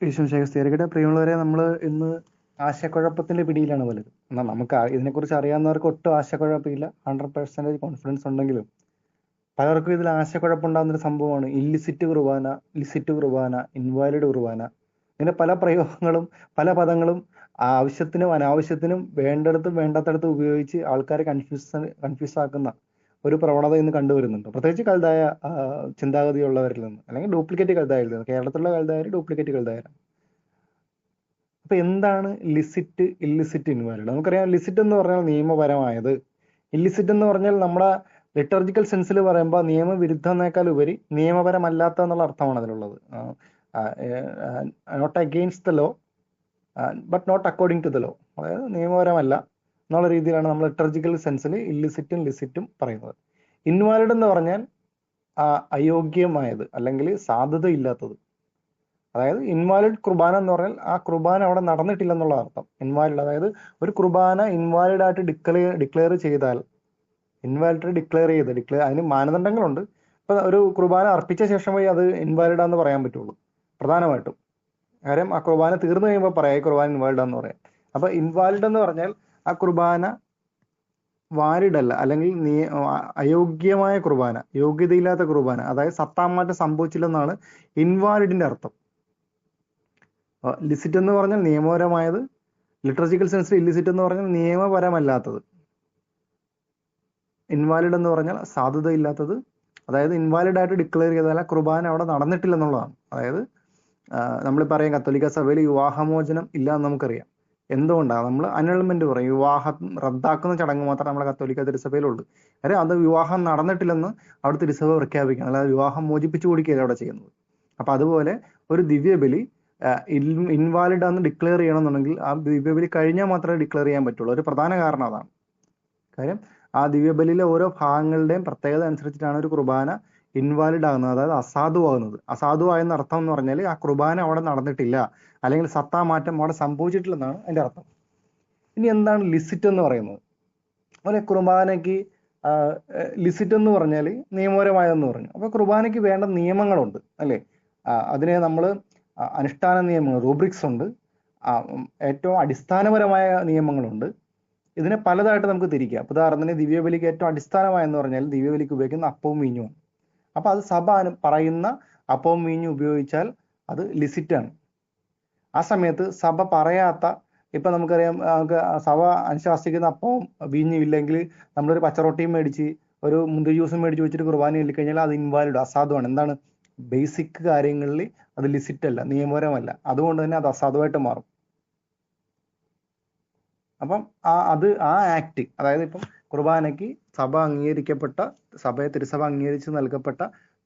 ഈശ്വരശേഖരയുടെ പ്രിയമുള്ളവരെ നമ്മൾ ഇന്ന് ആശയക്കുഴപ്പത്തിന്റെ പിടിയിലാണ് പലരും എന്നാൽ നമുക്ക് ഇതിനെ ഇതിനെക്കുറിച്ച് അറിയാവുന്നവർക്ക് ഒട്ടും ആശയക്കുഴപ്പമില്ല. ഹൺഡ്രഡ് പെർസെന്റേജ് കോൺഫിഡൻസ് ഉണ്ടെങ്കിലും പലർക്കും ഇതിൽ ആശയക്കുഴപ്പമുണ്ടാകുന്ന ഒരു സംഭവമാണ് ഇല്ലിസിറ്റ് കുർബാന ലിസിറ്റ് കുർബാന ഇൻവാലിഡ് കുർബാന. ഇങ്ങനെ പല പ്രയോഗങ്ങളും പല പദങ്ങളും ആവശ്യത്തിനും അനാവശ്യത്തിനും വേണ്ടടത്തും വേണ്ടാത്തടത്തും ഉപയോഗിച്ച് ആൾക്കാരെ കൺഫ്യൂസ് കൺഫ്യൂസ് ആക്കുന്ന ഒരു പ്രവണത ഇന്ന് കണ്ടുവരുന്നുണ്ട്. പ്രത്യേകിച്ച് ചിന്താഗതി ചിന്താഗതിയുള്ളവരിൽ നിന്ന്. അല്ലെങ്കിൽ ഡ്യൂപ്ലിക്കേറ്റ് കൽതായരിൽ നിന്ന്. കേരളത്തിലുള്ള കൽതായർ ഡ്യൂപ്ലിക്കേറ്റ് കൽതായരാണ്. അപ്പൊ എന്താണ് ലിസിറ്റ് ഇല്ലിസിറ്റ് ഇൻവാലിഡ് നമുക്കറിയാം ലിസിറ്റ് എന്ന് പറഞ്ഞാൽ നിയമപരമായത്. ഇല്ലിസിറ്റ് എന്ന് പറഞ്ഞാൽ നമ്മുടെ ലിറ്റർജിക്കൽ സെൻസിൽ പറയുമ്പോൾ നിയമവിരുദ്ധം എന്നേക്കാൾ ഉപരി നിയമപരമല്ലാത്ത എന്നുള്ള അർത്ഥമാണ് അതിലുള്ളത്. Not against the law but not according to the law അതായത് നിയമപരമല്ല. എന്നുള്ള രീതിയിലാണ് നമ്മൾ ലിറ്റർജിക്കൽ സെൻസിൽ ഇല്ലിസിറ്റും ലിസിറ്റും പറയുന്നത്. ഇൻവാലിഡ് എന്ന് പറഞ്ഞാൽ അയോഗ്യമായത് അല്ലെങ്കിൽ സാധുതയില്ലാത്തത്. അതായത് ഇൻവാലിഡ് കുർബാന എന്ന് പറഞ്ഞാൽ ആ കുർബാന അവിടെ നടന്നിട്ടില്ല എന്നുള്ള അർത്ഥം. ഇൻവാലിഡ് അതായത് ഒരു കുർബാന ഇൻവാലിഡ് ആയിട്ട് ഡിക്ലെയർ ഡിക്ലെയർ ചെയ്താൽ ഇൻവാലിഡ് ഡിക്ലെയർ ചെയ്ത് ഡിക്ലെയർ അതിന് മാനദണ്ഡങ്ങളുണ്ട്. ഇപ്പൊ ഒരു കുർബാന അർപ്പിച്ച ശേഷം വഴി അത് ഇൻവാലിഡ് ആണെന്ന് പറയാൻ പറ്റുള്ളൂ. പ്രധാനമായിട്ടും. കാര്യം ആ കുർബാന തീർന്നു കഴിയുമ്പോൾ പറയാം കുർബാന ഇൻവാലിഡ് എന്ന് പറയാം. അപ്പൊ ഇൻവാലിഡ് എന്ന് പറഞ്ഞാൽ ആ കുർബാന വാരിഡല്ല അല്ലെങ്കിൽ നീ അയോഗ്യമായ കുർബാന യോഗ്യതയില്ലാത്ത കുർബാന അതായത് സത്താമാറ്റം സംഭവിച്ചില്ലെന്നാണ് ഇൻവാലിഡിന്റെ അർത്ഥം. ലിസിറ്റ് എന്ന് പറഞ്ഞാൽ നിയമപരമായത് ലിറ്ററജിക്കൽ സെൻസിൽ ഇല്ലിസിറ്റ് എന്ന് പറഞ്ഞാൽ നിയമപരമല്ലാത്തത്. ഇൻവാലിഡ് എന്ന് പറഞ്ഞാൽ സാധുതയില്ലാത്തത് അതായത് ഇൻവാലിഡ് ആയിട്ട് ഡിക്ലെയർ ചെയ്താൽ കുർബാന അവിടെ നടന്നിട്ടില്ല എന്നുള്ളതാണ് അതായത് നമ്മൾ പറയാം കത്തോലിക്ക സഭയിൽ വിവാഹമോചനം ഇല്ല എന്ന് നമുക്കറിയാം. എന്തുകൊണ്ടാണ് നമ്മൾ അനൾമെന്റ് പറയും വിവാഹം റദ്ദാക്കുന്ന ചടങ്ങ് മാത്രമേ നമ്മുടെ കത്തോലിക്ക തിരുസഭയിലുള്ളൂ. കാര്യം അത് വിവാഹം നടന്നിട്ടില്ലെന്ന് അവിടെ തിരുസഭ പ്രഖ്യാപിക്കണം. അല്ലാതെ വിവാഹം മോചിപ്പിച്ചു കൊടുക്കുകയല്ല അവിടെ ചെയ്യുന്നത്. അപ്പൊ അതുപോലെ ഒരു ദിവ്യബലി ഇൻവാലിഡ് ആണെന്ന് ഡിക്ലെയർ ചെയ്യണമെന്നുണ്ടെങ്കിൽ ആ ദിവ്യബലി കഴിഞ്ഞാൽ മാത്രമേ ഡിക്ലെയർ ചെയ്യാൻ പറ്റുള്ളൂ. ഒരു പ്രധാന കാരണം അതാണ്. കാര്യം ആ ദിവ്യബലിയിലെ ഓരോ ഭാഗങ്ങളുടെയും പ്രത്യേകത അനുസരിച്ചിട്ടാണ് ഒരു കുർബാന ഇൻവാലിഡ് ആകുന്നത് അതായത് അസാധുവാകുന്നത്. അസാധുവായെന്ന അർത്ഥം എന്ന് പറഞ്ഞാൽ ആ കുർബാന അവിടെ നടന്നിട്ടില്ല. അല്ലെങ്കിൽ സത്താ മാറ്റം അവിടെ സംഭവിച്ചിട്ടില്ലെന്നാണ് അതിന്റെ അർത്ഥം. ഇനി എന്താണ് ലിസിറ്റ് എന്ന് പറയുന്നത്? അതുപോലെ കുർബാനയ്ക്ക് ലിസിറ്റ് എന്ന് പറഞ്ഞാൽ നിയമപരമായതെന്ന് പറഞ്ഞു. അപ്പോൾ കുർബാനയ്ക്ക് വേണ്ട നിയമങ്ങളുണ്ട് അല്ലേ? അതിനെ നമ്മൾ അനുഷ്ഠാന നിയമങ്ങൾ റൂബ്രിക്സ് ഉണ്ട്. ഏറ്റവും അടിസ്ഥാനപരമായ നിയമങ്ങളുണ്ട്. ഇതിനെ പലതായിട്ട് നമുക്ക് തിരിക്കാം. ഉദാഹരണത്തിന് ദിവ്യബലിക്ക് ഏറ്റവും അടിസ്ഥാനമായെന്ന് പറഞ്ഞാൽ ദിവ്യബലിക്ക് ഉപയോഗിക്കുന്ന അപ്പവും മീഞ്ഞുമാണ് അപ്പൊ അത് സഭ പറയുന്ന അപ്പവും മീഞ്ഞും ഉപയോഗിച്ചാൽ അത് ലിസിറ്റാണ് ആ സമയത്ത് സഭ പറയാത്ത ഇപ്പൊ നമുക്കറിയാം നമുക്ക് സഭ അനുശാസിക്കുന്ന അപ്പവും വീഞ്ഞും ഇല്ലെങ്കിൽ നമ്മളൊരു പച്ചറൊട്ടിയും മേടിച്ച് ഒരു മുന്തിരി ജ്യൂസും മേടിച്ച് വെച്ചിട്ട് കുർബാന കഴിഞ്ഞാൽ അത് ഇൻവാലിഡ് അസാധുവാണ്. എന്താണ്? ബേസിക് കാര്യങ്ങളിൽ അത് ലിസിറ്റ് അല്ല നിയമപരമല്ല. അതുകൊണ്ട് തന്നെ അത് അസാധുവായിട്ട് മാറും. അപ്പം ആ അത് ആ ആക്ട് അതായത് ഇപ്പം കുർബാനയ്ക്ക് സഭ അംഗീകരിക്കപ്പെട്ട സഭയെ തിരുസഭ അംഗീകരിച്ച് നൽകപ്പെട്ട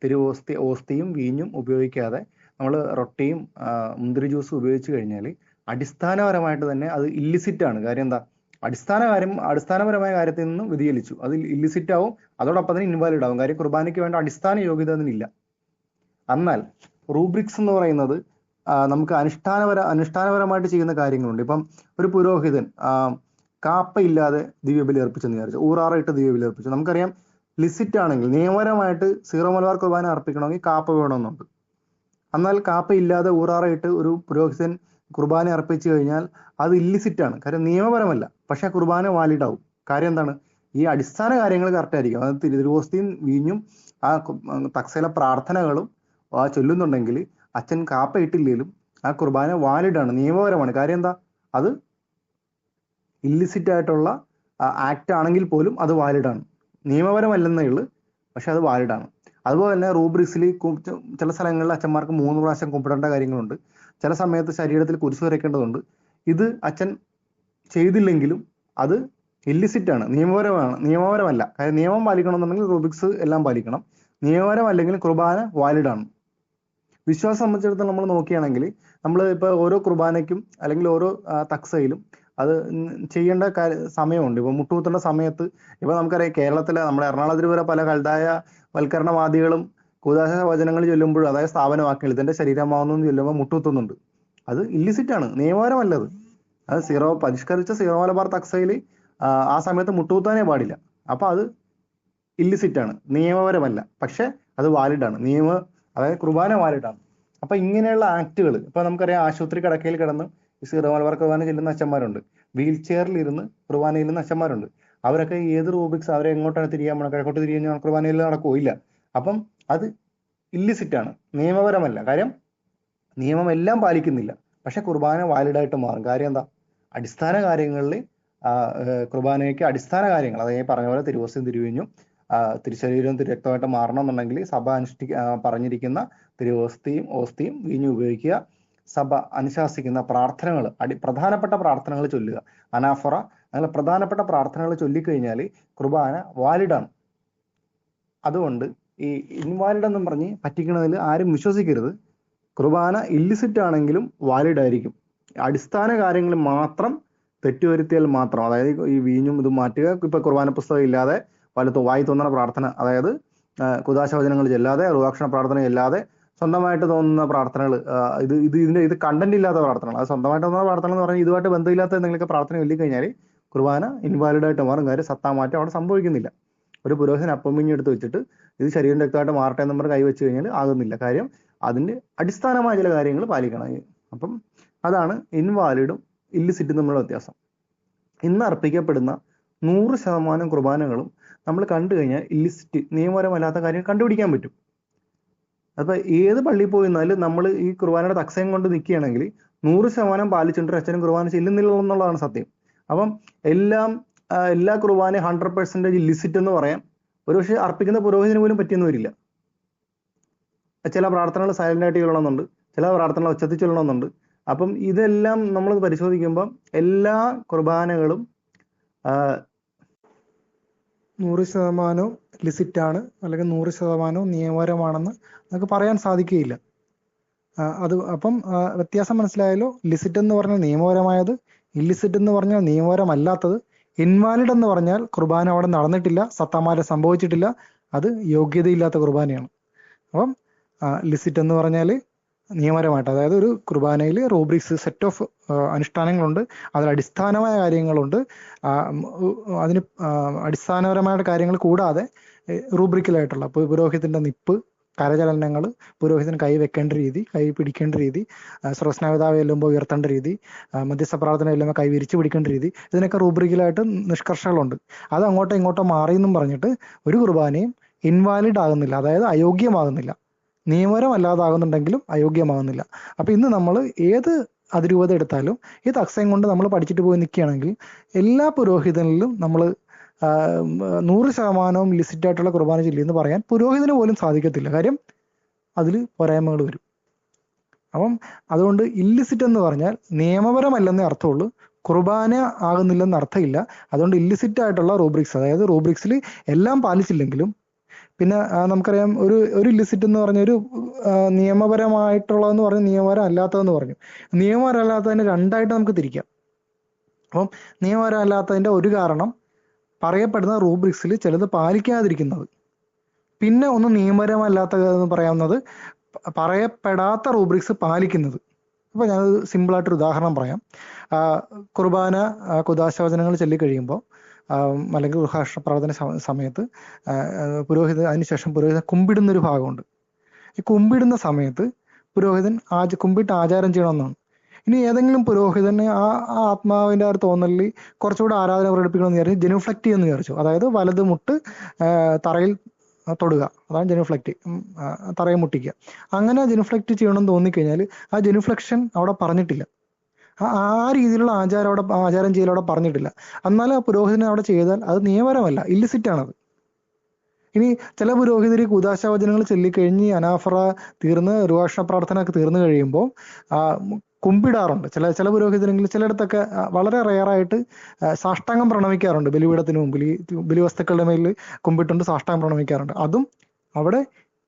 തിരു ഓസ്തി ഓസ്തിയും വീഞ്ഞും ഉപയോഗിക്കാതെ നമ്മൾ റൊട്ടിയും മുന്തിരി ജ്യൂസും ഉപയോഗിച്ച് കഴിഞ്ഞാൽ അടിസ്ഥാനപരമായിട്ട് തന്നെ അത് ഇല്ലിസിറ്റ് ആണ്. കാര്യം എന്താ? അടിസ്ഥാന കാര്യം അടിസ്ഥാനപരമായ കാര്യത്തിൽ നിന്ന് വ്യതിചലിച്ചു. അത് ഇല്ലിസിറ്റ് ആവും അതോടൊപ്പം തന്നെ ഇൻവാലിഡ് ആവും. കാര്യം കുർബാനയ്ക്ക് വേണ്ട അടിസ്ഥാന യോഗ്യത അതിനില്ല. എന്നാൽ റൂബ്രിക്സ് എന്ന് പറയുന്നത് നമുക്ക് അനുഷ്ഠാനപര അനുഷ്ഠാനപരമായിട്ട് ചെയ്യുന്ന കാര്യങ്ങളുണ്ട്. ഇപ്പം ഒരു പുരോഹിതൻ കാപ്പയില്ലാതെ ദിവ്യബലി അർപ്പിച്ചെന്ന് വിചാരിച്ചു. ഊറാറായിട്ട് ഇട്ട് ദിവ്യബലി അർപ്പിച്ചു നമുക്കറിയാം ലിസിറ്റ് ആണെങ്കിൽ നിയമപരമായിട്ട് സീറോ മലബാർ കുർബാന അർപ്പിക്കണമെങ്കിൽ കാപ്പ വേണമെന്നുണ്ട്. എന്നാൽ കാപ്പ ഇല്ലാതെ ഊറാറായിട്ട് ഒരു പുരോഹിതൻ കുർബാന അർപ്പിച്ചു കഴിഞ്ഞാൽ അത് ഇല്ലിസിറ്റ് ആണ്. കാര്യം നിയമപരമല്ല. പക്ഷെ കുർബാന വാലിഡ് ആവും. കാര്യം എന്താണ്? ഈ അടിസ്ഥാന കാര്യങ്ങൾ കറക്റ്റ് ആയിരിക്കും അത് തിരുവോസ്തിയും വീഞ്ഞും ആ കു- പ്രാർത്ഥനകളും ആ ചൊല്ലുന്നുണ്ടെങ്കിൽ അച്ഛൻ കാപ്പ ഇട്ടില്ലെങ്കിലും ആ കുർബാന വാലിഡ് ആണ്. നിയമപരമാണ്. കാര്യം എന്താ? അത് ഇല്ലിസിറ്റ് ആയിട്ടുള്ള ആക്ട് ആണെങ്കിൽ പോലും അത് വാലിഡ് ആണ്. നിയമപരമല്ലെന്നേ ഉള്ളൂ പക്ഷെ അത് വാലിഡ് ആണ്. അതുപോലെ തന്നെ റൂബ്രിക്സിൽ ചില സ്ഥലങ്ങളിൽ അച്ഛന്മാർക്ക് മൂന്ന് പ്രാവശ്യം കുമ്പിടേണ്ട കാര്യങ്ങളുണ്ട്. ചില സമയത്ത് ശരീരത്തിൽ കുരിശ് വരയ്ക്കേണ്ടതുണ്ട് ഇത് അച്ഛൻ ചെയ്തില്ലെങ്കിലും അത് ഇല്ലിസിറ്റ് ആണ് നിയമപരമാണ് നിയമപരമല്ല. കാര്യം നിയമം പാലിക്കണമെന്നുണ്ടെങ്കിൽ റൂബിക്സ് എല്ലാം പാലിക്കണം. നിയമപരമല്ലെങ്കിൽ കുർബാന വാലിഡ് ആണ്. വിശ്വാസം സംബന്ധിച്ചിടത്തോളം നമ്മൾ നോക്കുകയാണെങ്കിൽ നമ്മൾ ഇപ്പോൾ ഓരോ കുർബാനയ്ക്കും അല്ലെങ്കിൽ ഓരോ തക്സയിലും അത് ചെയ്യേണ്ട സമയമുണ്ട്. ഇപ്പൊ മുട്ടുകുത്തേണ്ട സമയത്ത് ഇപ്പൊ നമുക്കറിയാം കേരളത്തിലെ നമ്മുടെ എറണാകുളത്തിൽ വരെ പല കൽതായ വൽക്കരണവാദികളും കൂതാശ വചനങ്ങൾ ചൊല്ലുമ്പോഴും അതായത് സ്ഥാപനവാക്യങ്ങൾ ഇതിന്റെ ശരീരമാവുന്നു ചൊല്ലുമ്പോൾ മുട്ടുകുത്തുന്നുണ്ട്. അത് ഇല്ലിസിറ്റ് ആണ്. നിയമപരമല്ലത്. അത് സീറോ പരിഷ്കരിച്ച സീറോ മലബാർ തക്സയിൽ ആ സമയത്ത് മുട്ടുകുത്താനേ പാടില്ല. അപ്പൊ അത് ഇല്ലിസിറ്റ് ആണ്. നിയമപരമല്ല. പക്ഷെ അത് വാലിഡ് ആണ്. നിയമ അതായത് കുർബാന വാലിഡ് ആണ്. അപ്പൊ ഇങ്ങനെയുള്ള ആക്ടുകൾ ഇപ്പൊ നമുക്കറിയാം ആശുപത്രി കിടക്കയിൽ കിടന്ന് ഈ സീറോ മലബാർ കുർബാന ചെല്ലുന്ന അച്ഛന്മാരുണ്ട്. വീൽ ചെയറിൽ ഇരുന്ന് കുർബാന ചെല്ലുന്ന അച്ഛന്മാരുണ്ട്. അവരൊക്കെ ഏത് റൂബിക്സ് അവരെ എങ്ങോട്ടാണ് തിരിയാൻ പോകുന്നത് കിഴക്കോട്ട് തിരിഞ്ഞാൽ കുർബാനയിൽ നടക്കുമോ ഇല്ല. അപ്പം അത് ഇല്ലിസിറ്റ് ആണ് നിയമപരമല്ല. കാര്യം നിയമം എല്ലാം പാലിക്കുന്നില്ല. പക്ഷെ കുർബാന വാലിഡ് ആയിട്ട് മാറും. കാര്യം എന്താ? അടിസ്ഥാന കാര്യങ്ങളിൽ കുർബാനയ്ക്ക് അടിസ്ഥാന കാര്യങ്ങൾ. അതായത് പറഞ്ഞ പോലെ തിരുവോസ്യം തിരുവിഞ്ഞും തിരുശരീരം തിരുശരീരവും തിരുരക്തമായിട്ട് മാറണം എന്നുണ്ടെങ്കിൽ സഭ അനുഷ്ഠി പറഞ്ഞിരിക്കുന്ന തിരുവോസ്തിയും ഓസ്തിയും വീഞ്ഞും ഉപയോഗിക്കുക. സഭ അനുശാസിക്കുന്ന പ്രാർത്ഥനകൾ അടി പ്രധാനപ്പെട്ട പ്രാർത്ഥനകൾ ചൊല്ലുക. അനാഫറ അങ്ങനെ പ്രധാനപ്പെട്ട പ്രാർത്ഥനകൾ ചൊല്ലിക്കഴിഞ്ഞാൽ കുർബാന വാലിഡാണ്. അതുകൊണ്ട് ഈ ഇൻവാലിഡ് എന്നും പറഞ്ഞ് പറ്റിക്കണതിൽ ആരും വിശ്വസിക്കരുത്. കുർബാന ഇല്ലിസിറ്റ് ആണെങ്കിലും വാലിഡ് ആയിരിക്കും അടിസ്ഥാന കാര്യങ്ങൾ മാത്രം തെറ്റുവരുത്തിയാൽ മാത്രം അതായത് ഈ വീഞ്ഞും ഇതും മാറ്റുക ഇപ്പൊ കുർബാന പുസ്തകം ഇല്ലാതെ വലത്ത് വായി തോന്നണ പ്രാർത്ഥന അതായത് കുദാശ കുദാശവചനങ്ങൾ ചെല്ലാതെ റുവാക്ഷണ പ്രാർത്ഥന ചെല്ലാതെ സ്വന്തമായിട്ട് തോന്നുന്ന പ്രാർത്ഥനകൾ ഇത് ഇത് ഇതിന്റെ ഇത് കണ്ടന്റ് ഇല്ലാത്ത പ്രാർത്ഥനകൾ അത് സ്വന്തമായിട്ട് തോന്നുന്ന പ്രാർത്ഥന എന്ന് പറഞ്ഞാൽ ഇതുമായിട്ട് ബന്ധമില്ലാത്ത എന്തെങ്കിലുമൊക്കെ പ്രാർത്ഥന ചൊല്ലി കഴിഞ്ഞാൽ കുർബാന ഇൻവാലിഡ് ആയിട്ട് മാറും. കാര്യം സത്താ മാറ്റം അവിടെ സംഭവിക്കുന്നില്ല. ഒരു പുരോഹിതൻ അപ്പം എടുത്ത് വെച്ചിട്ട് ഇത് ശരീരം രക്തമായിട്ട് മാറട്ടെ എന്ന് പറഞ്ഞ് കൈവച്ച് കഴിഞ്ഞാൽ ആകുന്നില്ല. കാര്യം അതിന്റെ അടിസ്ഥാനമായ ചില കാര്യങ്ങൾ പാലിക്കണം. അപ്പം അതാണ് ഇൻവാലിഡും ഇല്ലിസിറ്റും തമ്മിലുള്ള വ്യത്യാസം. ഇന്ന് അർപ്പിക്കപ്പെടുന്ന നൂറ് ശതമാനം കുർബാനകളും നമ്മൾ കണ്ടു കഴിഞ്ഞാൽ ഇല്ലിസിറ്റ് നിയമപരമല്ലാത്ത കാര്യം കണ്ടുപിടിക്കാൻ പറ്റും. അപ്പൊ ഏത് പള്ളിയിൽ പോയി നമ്മൾ ഈ കുർബാനയുടെ തക്സയം കൊണ്ട് നിൽക്കുകയാണെങ്കിൽ നൂറ് ശതമാനം പാലിച്ചുകൊണ്ട് അച്ഛനും കുർബാന ചെല്ലുന്നില്ല എന്നുള്ളതാണ് സത്യം. അപ്പം എല്ലാം എല്ലാ കുർബാനയും ഹൺഡ്രഡ് പെർസെന്റേജ് ലിസിറ്റ് എന്ന് പറയാം. ഒരുപക്ഷെ അർപ്പിക്കുന്ന പുരോഹിതന് പോലും പറ്റിയെന്ന് വരില്ല. ചില പ്രാർത്ഥനകൾ സൈലന്റ് ആയിട്ട് ചൊല്ലണമെന്നുണ്ട് ചില പ്രാർത്ഥനകൾ ഒച്ചത്തിൽ ചൊല്ലണമെന്നുണ്ട്. അപ്പം ഇതെല്ലാം നമ്മൾ പരിശോധിക്കുമ്പോൾ എല്ലാ കുർബാനകളും നൂറ് ശതമാനവും ലിസിറ്റ് ആണ് അല്ലെങ്കിൽ നൂറ് ശതമാനവും നിയമപരമാണെന്ന് നമുക്ക് പറയാൻ സാധിക്കുകയില്ല. അത് അപ്പം വ്യത്യാസം മനസ്സിലായാലോ ലിസിറ്റ് എന്ന് പറഞ്ഞാൽ നിയമപരമായത്. ഇല്ലിസിറ്റ് എന്ന് പറഞ്ഞാൽ നിയമപരമല്ലാത്തത്. ഇൻവാലിഡ് എന്ന് പറഞ്ഞാൽ കുർബാന അവിടെ നടന്നിട്ടില്ല സത്താമാല സംഭവിച്ചിട്ടില്ല. അത് യോഗ്യതയില്ലാത്ത കുർബാനയാണ്. അപ്പം ലിസിറ്റ് എന്ന് പറഞ്ഞാൽ നിയമപരമായിട്ട്. അതായത് ഒരു കുർബാനയിൽ റൂബ്രിക്സ് സെറ്റ് ഓഫ് അനുഷ്ഠാനങ്ങളുണ്ട്. അതിൽ അടിസ്ഥാനമായ കാര്യങ്ങളുണ്ട്. അതിന് അടിസ്ഥാനപരമായ കാര്യങ്ങൾ കൂടാതെ റൂബ്രിക്കലായിട്ടുള്ള പുരോഹിതന്റെ നിപ്പ് കരചലനങ്ങൾ പുരോഹിതൻ കൈ വെക്കേണ്ട രീതി കൈ പിടിക്കേണ്ട രീതി സ്രസ്നാവിതാവ് ചെല്ലുമ്പോൾ ഉയർത്തേണ്ട രീതി മധ്യസ്ഥ പ്രാർത്ഥന ചെല്ലുമ്പോൾ കൈ വിരിച്ചു പിടിക്കേണ്ട രീതി ഇതിനൊക്കെ റൂബ്രിക്കലായിട്ട് നിഷ്കർഷകളുണ്ട്. അത് അങ്ങോട്ടോ ഇങ്ങോട്ടോ മാറി എന്നും പറഞ്ഞിട്ട് ഒരു കുർബാനയും ഇൻവാലിഡ് ആകുന്നില്ല. അതായത് അയോഗ്യമാകുന്നില്ല. നിയമപരമല്ലാതാകുന്നുണ്ടെങ്കിലും അയോഗ്യമാകുന്നില്ല. അപ്പൊ ഇന്ന് നമ്മൾ ഏത് അതിരൂപത എടുത്താലും ഈ തക്സയും കൊണ്ട് നമ്മൾ പഠിച്ചിട്ട് പോയി നിൽക്കുകയാണെങ്കിൽ എല്ലാ പുരോഹിതനിലും നമ്മൾ നൂറ് ശതമാനവും ലിസിറ്റ് ആയിട്ടുള്ള കുർബാന ചൊല്ലി എന്ന് പറയാൻ പുരോഹിതന് പോലും സാധിക്കത്തില്ല. കാര്യം അതിൽ പോരായ്മകൾ വരും. അപ്പം അതുകൊണ്ട് ഇല്ലിസിറ്റ് എന്ന് പറഞ്ഞാൽ നിയമപരമല്ലെന്നേ അർത്ഥമുള്ളൂ. കുർബാന ആകുന്നില്ലെന്ന് അർത്ഥമില്ല. അതുകൊണ്ട് ഇല്ലിസിറ്റ് ആയിട്ടുള്ള റൂബ്രിക്സ് അതായത് റൂബ്രിക്സിൽ എല്ലാം പാലിച്ചില്ലെങ്കിലും പിന്നെ നമുക്കറിയാം ഒരു ഒരു ഇല്ലിസിറ്റ് എന്ന് പറഞ്ഞ ഒരു നിയമപരമായിട്ടുള്ളതെന്ന് പറഞ്ഞ നിയമപരം അല്ലാത്തതെന്ന് പറഞ്ഞു. നിയമപരം അല്ലാത്തതിന് രണ്ടായിട്ട് നമുക്ക് തിരിക്കാം. അപ്പം നിയമപരം അല്ലാത്തതിന്റെ ഒരു കാരണം പറയപ്പെടുന്ന റൂബ്രിക്സിൽ ചിലത് പാലിക്കാതിരിക്കുന്നത്. പിന്നെ ഒന്ന് നിയമപരമല്ലാത്ത എന്ന് പറയാവുന്നത് പറയപ്പെടാത്ത റൂബ്രിക്സ് പാലിക്കുന്നത്. അപ്പൊ ഞാനൊരു സിമ്പിളായിട്ടൊരു ഉദാഹരണം പറയാം. കുർബാന കുദാശവചനങ്ങൾ ചൊല്ലിക്കഴിയുമ്പോൾ അല്ലെങ്കിൽ ഗൃഹാഷ്ട്ര പ്രവർത്തന സമയത്ത് ആ, ആ, പുരോഹിത അതിനുശേഷം പുരോഹിതൻ കുമ്പിടുന്ന ഒരു ഭാഗമുണ്ട്. ഈ കുമ്പിടുന്ന സമയത്ത് പുരോഹിതൻ ആച കുമ്പിട്ട് ആചാരം ചെയ്യണമെന്നാണ്. ഇനി ഏതെങ്കിലും പുരോഹിതന് ആ ആത്മാവിന്റെ ആ ഒരു തോന്നലിൽ കുറച്ചുകൂടെ ആരാധന പ്രകടിപ്പിക്കണമെന്ന് വിചാരിച്ചു ജനുഫ്ലക്ട് ചെയ്യുന്നു വിചാരിച്ചു. അതായത് വലത് മുട്ട് തറയിൽ തൊടുക. അതാണ് ജനുഫ്ലക്ട് തറയിൽ മുട്ടിക്കുക. അങ്ങനെ ജനുഫ്ലക്റ്റ് ചെയ്യണമെന്ന് തോന്നിക്കഴിഞ്ഞാൽ ആ ജനുഫ്ലക്ഷൻ അവിടെ പറഞ്ഞിട്ടില്ല. ആ രീതിയിലുള്ള ആചാരം അവിടെ ആചാരം ചെയ്യൽ അവിടെ പറഞ്ഞിട്ടില്ല. എന്നാൽ ആ പുരോഹിതനെ അവിടെ ചെയ്താൽ അത് നിയമപരമല്ല ഇല്ലിസിറ്റ് ആണത്. ഇനി ചില പുരോഹിതർ കുദാശാവചനങ്ങൾ ചൊല്ലിക്കഴിഞ്ഞ് അനാഫറ തീർന്ന് റുവാഷ പ്രാർത്ഥന ഒക്കെ തീർന്നു കഴിയുമ്പോൾ കുമ്പിടാറുണ്ട്. ചില ചില പുരോഹിതരെങ്കിൽ ചിലയിടത്തൊക്കെ വളരെ റെയറായിട്ട് സാഷ്ടാംഗം പ്രണമിക്കാറുണ്ട്. ബലിപീഠത്തിന് മുമ്പിൽ ബലിവസ്തുക്കളുടെ മേലിൽ കുമ്പിട്ടുണ്ട് സാഷ്ടാംഗം പ്രണമിക്കാറുണ്ട്. അതും അവിടെ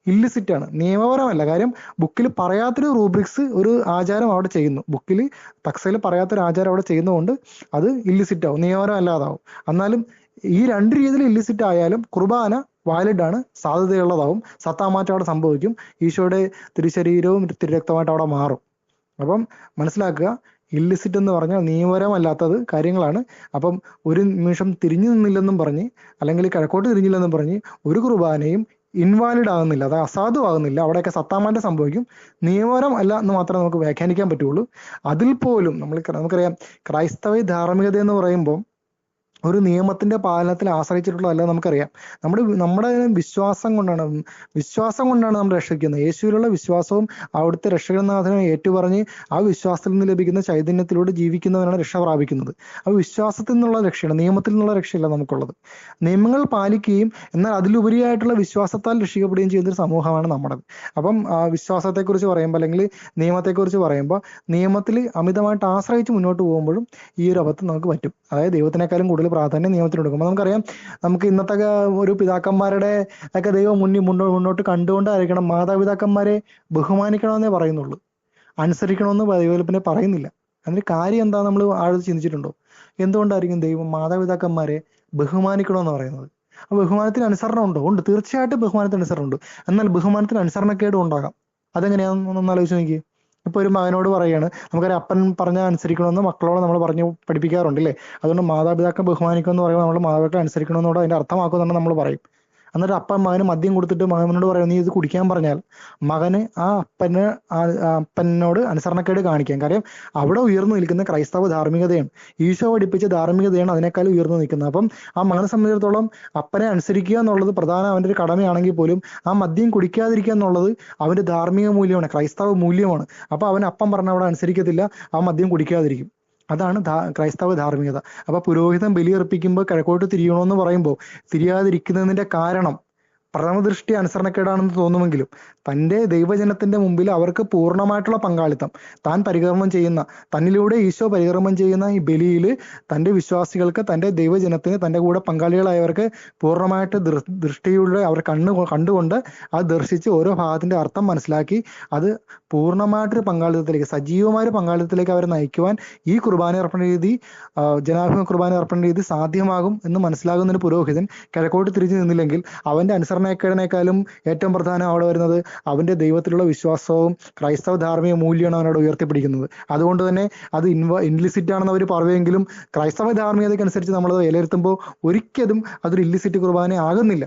ഇല്ലിസിറ്റ് ആണ് നിയമപരമല്ല. കാര്യം ബുക്കിൽ പറയാത്തൊരു റൂബ്രിക്സ് ഒരു ആചാരം അവിടെ ചെയ്യുന്നു. ബുക്കിൽ തക്സയിൽ പറയാത്തൊരു ആചാരം അവിടെ ചെയ്യുന്നതുകൊണ്ട് അത് ഇല്ലിസിറ്റ് ആവും നിയമപരമല്ലാതാവും. എന്നാലും ഈ രണ്ട് രീതിയിൽ ഇല്ലിസിറ്റ് ആയാലും കുർബാന വാലിഡ് ആണ് സാധ്യതയുള്ളതാവും. സത്താമാറ്റം അവിടെ സംഭവിക്കും ഈശോയുടെ തിരുശരീരവും തിരുരക്തമായിട്ട് അവിടെ മാറും. അപ്പം മനസ്സിലാക്കുക ഇല്ലിസിറ്റ് എന്ന് പറഞ്ഞാൽ നിയമപരമല്ലാത്തത് കാര്യങ്ങളാണ്. അപ്പം ഒരു നിമിഷം തിരിഞ്ഞു നിന്നില്ലെന്നും പറഞ്ഞ് അല്ലെങ്കിൽ കിഴക്കോട്ട് തിരിഞ്ഞില്ലെന്നും പറഞ്ഞ് ഒരു കുർബാനയും ഇൻവാലിഡ് ആകുന്നില്ല അത് അസാധുവാകുന്നില്ല അവിടെയൊക്കെ സത്താമാറ്റം സംഭവിക്കും. നിയമപരം അല്ല എന്ന് മാത്രമേ നമുക്ക് വ്യാഖ്യാനിക്കാൻ പറ്റുള്ളൂ. അതിൽ പോലും നമ്മൾ നമുക്കറിയാം ക്രൈസ്തവ ധാർമ്മികത എന്ന് പറയുമ്പോൾ ഒരു നിയമത്തിന്റെ പാലനത്തിൽ ആശ്രയിച്ചിട്ടുള്ളതല്ല നമുക്കറിയാം. നമ്മുടെ നമ്മുടെ വിശ്വാസം കൊണ്ടാണ് വിശ്വാസം കൊണ്ടാണ് നമ്മൾ രക്ഷിക്കുന്നത്. യേശുവിലുള്ള വിശ്വാസവും അവിടുത്തെ രക്ഷകനാഥനെ ഏറ്റുപറഞ്ഞ് ആ വിശ്വാസത്തിൽ നിന്ന് ലഭിക്കുന്ന ചൈതന്യത്തിലൂടെ ജീവിക്കുന്നവരാണ് രക്ഷ പ്രാപിക്കുന്നത്. ആ വിശ്വാസത്തിൽ നിന്നുള്ള രക്ഷയാണ് നിയമത്തിൽ നിന്നുള്ള രക്ഷയല്ല നമുക്കുള്ളത്. നിയമങ്ങൾ പാലിക്കുകയും എന്നാൽ അതിലുപരിയായിട്ടുള്ള വിശ്വാസത്താൽ രക്ഷിക്കപ്പെടുകയും ചെയ്യുന്ന ഒരു സമൂഹമാണ് നമ്മുടേത്. അപ്പം വിശ്വാസത്തെക്കുറിച്ച് പറയുമ്പോൾ അല്ലെങ്കിൽ നിയമത്തെക്കുറിച്ച് പറയുമ്പോൾ നിയമത്തിൽ അമിതമായിട്ട് ആശ്രയിച്ച് മുന്നോട്ട് പോകുമ്പോഴും ഈ ഒരു അബദ്ധം നമുക്ക് പറ്റും. അതായത് ദൈവത്തിനേക്കാളും കൂടുതൽ പ്രാധാന്യം നിയമത്തിൽ കൊടുക്കും നമുക്കറിയാം നമുക്ക് ഇന്നത്തെ ഒരു പിതാക്കന്മാരുടെ ഒക്കെ ദൈവം മുന്നിൽ മുന്നോട്ട് മുന്നോട്ട് കണ്ടുകൊണ്ടായിരിക്കണം മാതാപിതാക്കന്മാരെ ബഹുമാനിക്കണമെന്നേ പറയുന്നുള്ളൂ. അനുസരിക്കണമെന്ന് ദൈവകൽപ്പനെ പറയുന്നില്ല. അതിന് കാര്യം എന്താ നമ്മൾ ആഴത്ത് ചിന്തിച്ചിട്ടുണ്ടോ? എന്തുകൊണ്ടായിരിക്കും ദൈവം മാതാപിതാക്കന്മാരെ ബഹുമാനിക്കണമെന്ന് പറയുന്നത്? ആ ബഹുമാനത്തിന് അനുസരണം ഉണ്ടോ? ഉണ്ട്. തീർച്ചയായിട്ടും ബഹുമാനത്തിന് അനുസരണം ഉണ്ട്. എന്നാൽ ബഹുമാനത്തിന് അനുസരണക്കേടും ഉണ്ടാകാം. അതെങ്ങനെയാണെന്ന് ഒന്ന് ആലോചിച്ച് നോക്കിയേ. ഇപ്പൊ ഒരു മകനോട് പറയാണ് നമുക്കറിയാം അപ്പൻ പറഞ്ഞാൽ അനുസരിക്കണമെന്ന് മക്കളോട് നമ്മൾ പറഞ്ഞു പഠിപ്പിക്കാറുണ്ട് അല്ലേ അതുകൊണ്ട് മാതാപിതാക്കൾ ബഹുമാനിക്കണം എന്ന് പറയുമ്പോൾ നമ്മൾ മാതാപിതാക്കളെ അനുസരിക്കണമെന്നോട് അതിന്റെ അർത്ഥമാക്കുന്നുണ്ടെന്ന് നമ്മൾ പറയും. എന്നിട്ട് അപ്പൻ മകന് മദ്യം കൊടുത്തിട്ട് മകനോട് പറയും നീ ഇത് കുടിക്കാൻ പറഞ്ഞാൽ മകന് ആ അപ്പന് അപ്പനോട് അനുസരണക്കേട് കാണിക്കാം. കാര്യം അവിടെ ഉയർന്നു നിൽക്കുന്ന ക്രൈസ്തവ ധാർമ്മികതയാണ്. ഈശോ പഠിപ്പിച്ച ധാർമ്മികതയാണ് അതിനേക്കാൾ ഉയർന്നു നിൽക്കുന്നത്. അപ്പം ആ മകനെ സംബന്ധിച്ചിടത്തോളം അപ്പനെ അനുസരിക്കുക എന്നുള്ളത് പ്രധാന അവന്റെ ഒരു കടമയാണെങ്കിൽ പോലും ആ മദ്യം കുടിക്കാതിരിക്കുക എന്നുള്ളത് അവന്റെ ധാർമ്മിക മൂല്യമാണ് ക്രൈസ്തവ മൂല്യമാണ്. അപ്പോൾ അവൻ അപ്പം പറഞ്ഞ അവിടെ അനുസരിക്കത്തില്ല ആ മദ്യം കുടിക്കാതിരിക്കും. അതാണ് ക്രൈസ്തവ ധാർമ്മികത. അപ്പൊ പുരോഹിതൻ ബലിയർപ്പിക്കുമ്പോൾ കിഴക്കോട്ട് തിരിയണമെന്ന് പറയുമ്പോൾ തിരിയാതിരിക്കുന്നതിന്റെ കാരണം പ്രഥമ ദൃഷ്ടി അനുസരണക്കേടാണെന്ന് തോന്നുമെങ്കിലും തന്റെ ദൈവജനത്തിന്റെ മുമ്പിൽ അവർക്ക് പൂർണമായിട്ടുള്ള പങ്കാളിത്തം താൻ പരികർമ്മം ചെയ്യുന്ന തന്നിലൂടെ ഈശോ പരികർമ്മം ചെയ്യുന്ന ഈ ബലിയിൽ തന്റെ വിശ്വാസികൾക്ക് തന്റെ ദൈവജനത്തിന് തന്റെ കൂടെ പങ്കാളികളായവർക്ക് പൂർണമായിട്ട് ദൃഷ്ടിയുടെ അവർ കണ്ണ് കണ്ടുകൊണ്ട് അത് ദർശിച്ച് ഓരോ ഭാഗത്തിന്റെ അർത്ഥം മനസ്സിലാക്കി അത് പൂർണമായിട്ടൊരു പങ്കാളിത്തത്തിലേക്ക് സജീവമായ ഒരു പങ്കാളിത്തത്തിലേക്ക് അവരെ നയിക്കുവാൻ ഈ കുർബാന അർപ്പണ രീതി ജനാഭിമുഖ കുർബാന അർപ്പണ രീതി സാധ്യമാകും എന്ന് മനസ്സിലാകുന്ന ഒരു പുരോഹിതൻ കിഴക്കോട്ട് തിരിഞ്ഞു നിന്നില്ലെങ്കിൽ അവന്റെ അനുസരണക്കേടിനേക്കാളും ഏറ്റവും പ്രധാനം അവിടെ വരുന്നത് അവന്റെ ദൈവത്തിലുള്ള വിശ്വാസവും ക്രൈസ്തവ ധാർമ്മിക മൂല്യമാണ് അവനോട് ഉയർത്തിപ്പിടിക്കുന്നത്. അതുകൊണ്ട് തന്നെ അത് ഇൻവ ഇൻലിസിറ്റ് ആണെന്ന് അവർ പറയുമെങ്കിലും ക്രൈസ്തവ ധാർമ്മികതയ്ക്കനുസരിച്ച് നമ്മൾ വിലയിരുത്തുമ്പോൾ ഒരിക്കലും അതൊരു ഇൻലിസിറ്റ് കുർബാന ആകുന്നില്ല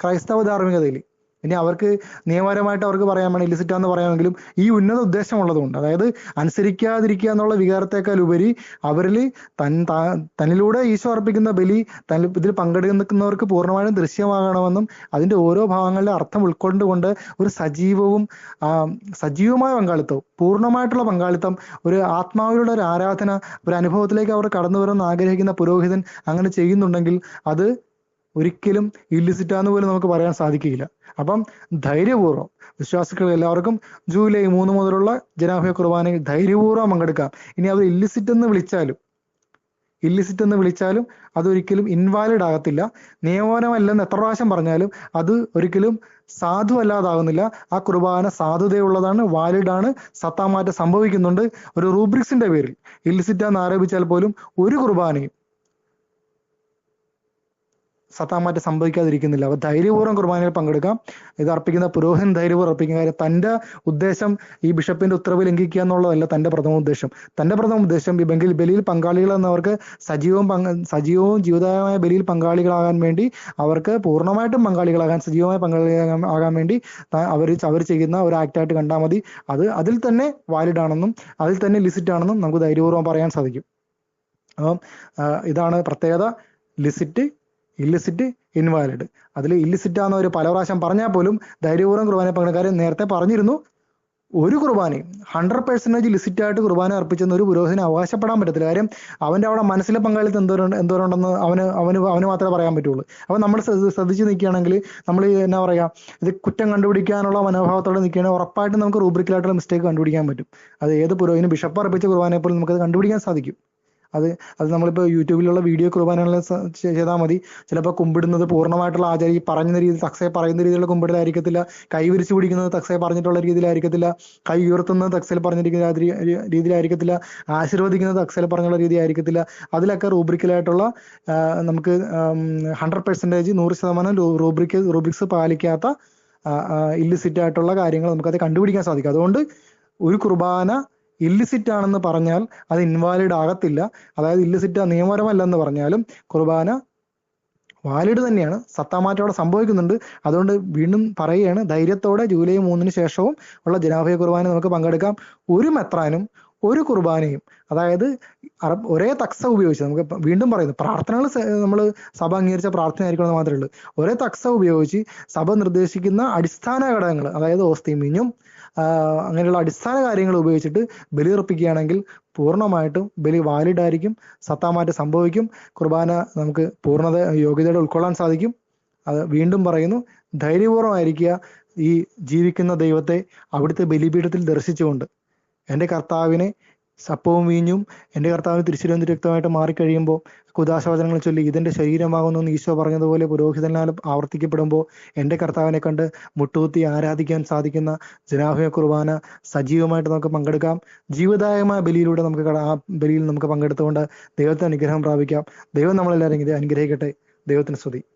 ക്രൈസ്തവ ധാർമ്മികതയിൽ. ഇനി അവർക്ക് നിയമപരമായിട്ട് അവർക്ക് പറയാൻ വേണം ഇലിസിറ്റാന്ന് പറയാമെങ്കിലും ഈ ഉന്നത ഉദ്ദേശമുള്ളതുകൊണ്ട് അതായത് അനുസരിക്കാതിരിക്കുക എന്നുള്ള വികാരത്തെക്കാൾ ഉപരി അവരിൽ തൻ തന്നിലൂടെ ഈശോ അർപ്പിക്കുന്ന ബലി തൻ ഇതിൽ പങ്കെടുക്കുന്നവർക്ക് പൂർണമായും ദൃശ്യമാകണമെന്നും അതിന്റെ ഓരോ ഭാഗങ്ങളിലെ അർത്ഥം ഉൾക്കൊണ്ടുകൊണ്ട് ഒരു സജീവവും സജീവമായ പങ്കാളിത്തവും പൂർണമായിട്ടുള്ള പങ്കാളിത്തം ഒരു ആത്മാവിലുള്ള ഒരു ആരാധന ഒരു അനുഭവത്തിലേക്ക് അവർ കടന്നു വരുമെന്ന് ആഗ്രഹിക്കുന്ന പുരോഹിതൻ അങ്ങനെ ചെയ്യുന്നുണ്ടെങ്കിൽ അത് ഒരിക്കലും ഇല്ലിസിറ്റാന്ന് പോലും നമുക്ക് പറയാൻ സാധിക്കുകയില്ല. അപ്പം ധൈര്യപൂർവം വിശ്വാസികൾ എല്ലാവർക്കും ജൂലൈ മൂന്ന് മുതലുള്ള ജനാഭയ കുർബാനയിൽ ധൈര്യപൂർവം പങ്കെടുക്കാം. ഇനി അവർ ഇല്ലിസിറ്റ് എന്ന് വിളിച്ചാലും ഇല്ലിസിറ്റ് എന്ന് വിളിച്ചാലും അതൊരിക്കലും ഇൻവാലിഡ് ആകത്തില്ല. നിയമപരമല്ലെന്ന് എത്ര പ്രാവശ്യം പറഞ്ഞാലും അത് ഒരിക്കലും സാധു അല്ലാതാകുന്നില്ല ആ കുർബാന സാധുതയുള്ളതാണ് വാലിഡ് ആണ് സത്താമാറ്റം സംഭവിക്കുന്നുണ്ട്. ഒരു റൂബ്രിക്സിന്റെ പേരിൽ ഇല്ലിസിറ്റ് എന്ന് ആരോപിച്ചാൽ പോലും ഒരു കുർബാനയും സത്താമാറ്റം സംഭവിക്കാതിരിക്കുന്നില്ല. അപ്പൊ ധൈര്യപൂർവം കുർബാനയിൽ പങ്കെടുക്കാം. ഇത് അർപ്പിക്കുന്ന പുരോഹിതൻ ധൈര്യപൂർവം അർപ്പിക്കുന്ന കാര്യം തന്റെ ഉദ്ദേശം ഈ ബിഷപ്പിന്റെ ഉത്തരവ് ലംഘിക്കുക എന്നുള്ളതല്ല തന്റെ പ്രഥമ ഉദ്ദേശം. തന്റെ പ്രഥമ ഉദ്ദേശം ഈ ബംഗിൽ ബലിയിൽ പങ്കാളികൾ എന്നവർക്ക് സജീവവും പങ്ക സജീവവും ജീവിതമായ ബലിയിൽ പങ്കാളികളാകാൻ വേണ്ടി അവർക്ക് പൂർണമായിട്ടും പങ്കാളികളാകാൻ സജീവമായ പങ്കാളികളാകാൻ വേണ്ടി അവർ അവർ ചെയ്യുന്ന ഒരു ആക്റ്റായിട്ട് കണ്ടാൽ മതി. അത് അതിൽ തന്നെ വാലിഡ് ആണെന്നും അതിൽ തന്നെ ലിസിറ്റ് ആണെന്നും നമുക്ക് ധൈര്യപൂർവം പറയാൻ സാധിക്കും. അപ്പം ഇതാണ് പ്രത്യേകത. ലിസിറ്റ് ഇല്ലിസിറ്റ് ഇൻവാലിഡ് അതിൽ ഇല്ലിസിറ്റ് ആണെന്ന് ഒരു പല പ്രാവശ്യം പറഞ്ഞാൽ പോലും ധൈര്യപൂർവം കുർബാന പങ്കെടുക്കാരും നേരത്തെ പറഞ്ഞിരുന്നു. ഒരു കുർബാനയും ഹൺഡ്രഡ് പെർസെന്റേജ് ലിസിറ്റ് ആയിട്ട് കുർബാന അർപ്പിച്ചെന്ന് ഒരു പുരോഹിതനെ അവകാശപ്പെടാൻ പറ്റത്തില്ല. കാര്യം അവന്റെ അവിടെ മനസ്സിലെ പങ്കാളിത്തം എന്തോരം എന്തോരുണ്ടെന്ന് അവന് അവന് അവന് മാത്രമേ പറയാൻ പറ്റുള്ളൂ. അപ്പൊ നമ്മൾ ശ്രദ്ധ- ശ്രദ്ധിച്ച് നിൽക്കുകയാണെങ്കിൽ നമ്മൾ എന്നാ പറയുക ഇത് കുറ്റം കണ്ടുപിടിക്കാനുള്ള മനോഭാവത്തോടെ നിൽക്കുകയാണെങ്കിൽ ഉറപ്പായിട്ടും നമുക്ക് റൂബ്രിക്കലായിട്ടുള്ള മിസ്റ്റേക്ക് കണ്ടുപിടിക്കാൻ പറ്റും. അത് ഏത് പുരോഹിതനും ബിഷപ്പ് അർപ്പിച്ച കുർബാനയെ പോലും നമുക്കത് കണ്ടുപിടിക്കാൻ സാധിക്കും. അത് അത് നമ്മളിപ്പോൾ യൂട്യൂബിലുള്ള വീഡിയോ കുർബാനകളിൽ ചെയ്താൽ മതി. ചിലപ്പോൾ കുമ്പിടുന്നത് പൂർണമായിട്ടുള്ള ആചാരി പറയുന്ന പറഞ്ഞ രീതി തക്സയെ പറയുന്ന രീതിയിലുള്ള കുമ്പിടലായിരിക്കത്തില്ല. കൈ വിരിച്ചു പിടിക്കുന്നത് തക്സയെ പറഞ്ഞിട്ടുള്ള രീതിയിലായിരിക്കത്തില്ല. കൈ ഉയർത്തുന്നത് തക്സയിൽ പറഞ്ഞിരിക്കുന്ന രീതി- രീതിയിലായിരിക്കത്തില്ല. ആശീർവദിക്കുന്നത് തക്സയിൽ പറഞ്ഞുള്ള രീതിയായിരിക്കത്തില്ല. അതിലൊക്കെ റൂബ്രിക്കലായിട്ടുള്ള നമുക്ക് ഹൺഡ്രഡ് പെർസെന്റേജ് നൂറ് ശതമാനം റൂബ്രിക്ക് റൂബ്രിക്സ് പാലിക്കാത്ത ഇല്ലിസിറ്റ് ആയിട്ടുള്ള കാര്യങ്ങൾ നമുക്കത് കണ്ടുപിടിക്കാൻ സാധിക്കും. അതുകൊണ്ട് ഒരു കുർബാന ഇല്ലിസിറ്റ് ആണെന്ന് പറഞ്ഞാൽ അത് ഇൻവാലിഡ് ആകത്തില്ല. അതായത് ഇല്ലിസിറ്റ് നിയമപരമല്ലെന്ന് പറഞ്ഞാലും കുർബാന വാലിഡ് തന്നെയാണ്. സത്താമാറ്റം അവിടെ സംഭവിക്കുന്നുണ്ട്. അതുകൊണ്ട് വീണ്ടും പറയുകയാണ് ധൈര്യത്തോടെ ജൂലൈ മൂന്നിന് ശേഷവും ഉള്ള ജനാഭയ കുർബാന നമുക്ക് പങ്കെടുക്കാം. ഒരു മെത്രാനും ഒരു കുർബാനയും അതായത് അറബ് ഒരേ തക്സ ഉപയോഗിച്ച് നമുക്ക് വീണ്ടും പറയുന്നു പ്രാർത്ഥനകൾ നമ്മൾ സഭ അംഗീകരിച്ച പ്രാർത്ഥന ആയിരിക്കണം എന്ന് മാത്രമേ ഉള്ളൂ. ഒരേ തക്സ ഉപയോഗിച്ച് സഭ നിർദ്ദേശിക്കുന്ന അടിസ്ഥാന ഘടകങ്ങൾ അതായത് ഓസ്തീമിഞ്ഞും അങ്ങനെയുള്ള അടിസ്ഥാന കാര്യങ്ങൾ ഉപയോഗിച്ചിട്ട് ബലി അർപ്പിക്കുകയാണെങ്കിൽ പൂർണമായിട്ടും ബലി വാലിഡ് ആയിരിക്കും. സത്താമാറ്റം സംഭവിക്കും. കുർബാന നമുക്ക് പൂർണത യോഗ്യതയോടെ ഉൾക്കൊള്ളാൻ സാധിക്കും. അത് വീണ്ടും പറയുന്നു ധൈര്യപൂർവമായിരിക്കുക ഈ ജീവിക്കുന്ന ദൈവത്തെ അവിടുത്തെ ബലിപീഠത്തിൽ ദർശിച്ചുകൊണ്ട്. എന്റെ കർത്താവിനെ സപ്പവും വീഞ്ഞും എന്റെ കർത്താവിന് തിരിച്ചുരന്തി രക്തമായിട്ട് മാറിക്കഴിയുമ്പോൾ കുദാശവചനങ്ങൾ ചൊല്ലി ഇതിന്റെ ശരീരമാകുന്നു എന്ന് ഈശോ പറഞ്ഞതുപോലെ പുരോഹിതനാൽ ആവർത്തിക്കപ്പെടുമ്പോൾ എന്റെ കർത്താവിനെ കണ്ട് മുട്ടുകുത്തി ആരാധിക്കാൻ സാധിക്കുന്ന ജനാഭയ കുർബാന സജീവമായിട്ട് നമുക്ക് പങ്കെടുക്കാം. ജീവദായകമായ ബലിയിലൂടെ നമുക്ക് ആ ബലിയിൽ നമുക്ക് പങ്കെടുത്തുകൊണ്ട് ദൈവത്തെ അനുഗ്രഹം പ്രാപിക്കാം. ദൈവം നമ്മളെല്ലാവരും അനുഗ്രഹിക്കട്ടെ. ദൈവത്തിന് സ്തുതി.